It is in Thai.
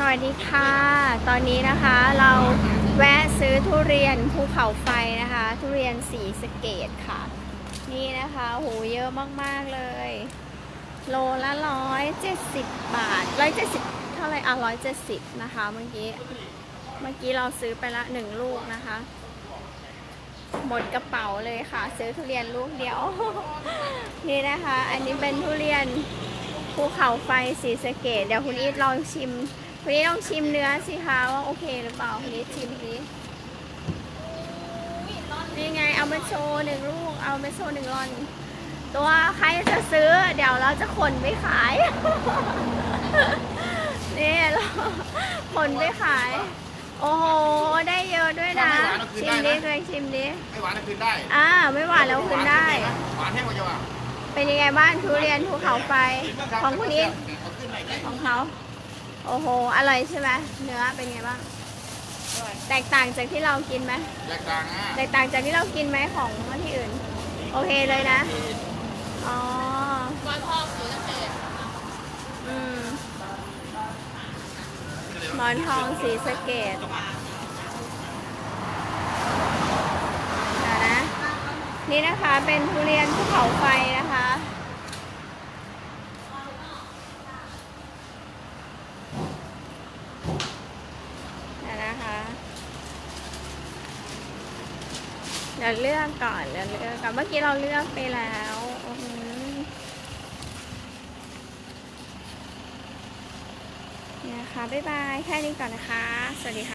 สวัสดีค่ะ ตอนนี้นะคะเราแวะซื้อทุเรียนภูเขาไฟนะคะ ทุเรียนสีสเกตค่ะ นี่นะคะโหเยอะมากๆเลย โลละร้อยเจ็ดสิบบาทร้อยเจ็ดสิบเท่าไรอะร้อยเจ็ดสิบนะคะเมื่อกี้เมื่อกี้เราซื้อไปละหนึ่งลูกนะคะ หมดกระเป๋าเลยค่ะ ซื้อทุเรียนลูกเดียว นี่นะคะ อันนี้เป็นทุเรียนภูเขาไฟสีสเกตเดี๋ยวคุณอีทลองชิม คุณอีทลองชิมเนื้อสิคะว่าโอเคหรือเปล่าคุณอีทชิมสินี่ไงเอามาโชว์หนึ่งลูก เอามาโชว์หนึ่งรอน ตัวใครจะซื้อ เดี๋ยวเราจะขนไปขายนี่เราขนไปขาย โอ้โห ได้เยอะด้วยนะ ชิมดิเคยชิมดิไม่หวานก็คืนได้ อ่า ไม่หวานแล้วคืนได้ หวานแห้งกว่าจะว่าเป็นยังไงบ้างทุเรียนภูเขาไฟของคุณอีทเอาขึ้นไหนได้ของเขา โอ้โห อร่อยใช่ไหมเนื้อเป็นไงบ้างแตกต่างจากที่เรากินไหมแตกต่างอะแตกต่างจากที่เรากินไหมของที่อื่น โอเคเลยนะ อ๋ออืมหมอนทองสีสะเกตเดี๋ยวนะนี่นะคะเป็นทุเรียนภูเขาไฟนะคะ เดี๋ยวนะคะ เดี๋ยวเลือกก่อนเดี๋ยวเลือกก่อนเมื่อกี้เราเลือกไปแล้วอือหือนี่นะคะบ๊ายบาย แค่นี้ก่อนนะคะ สวัสดีค่ะ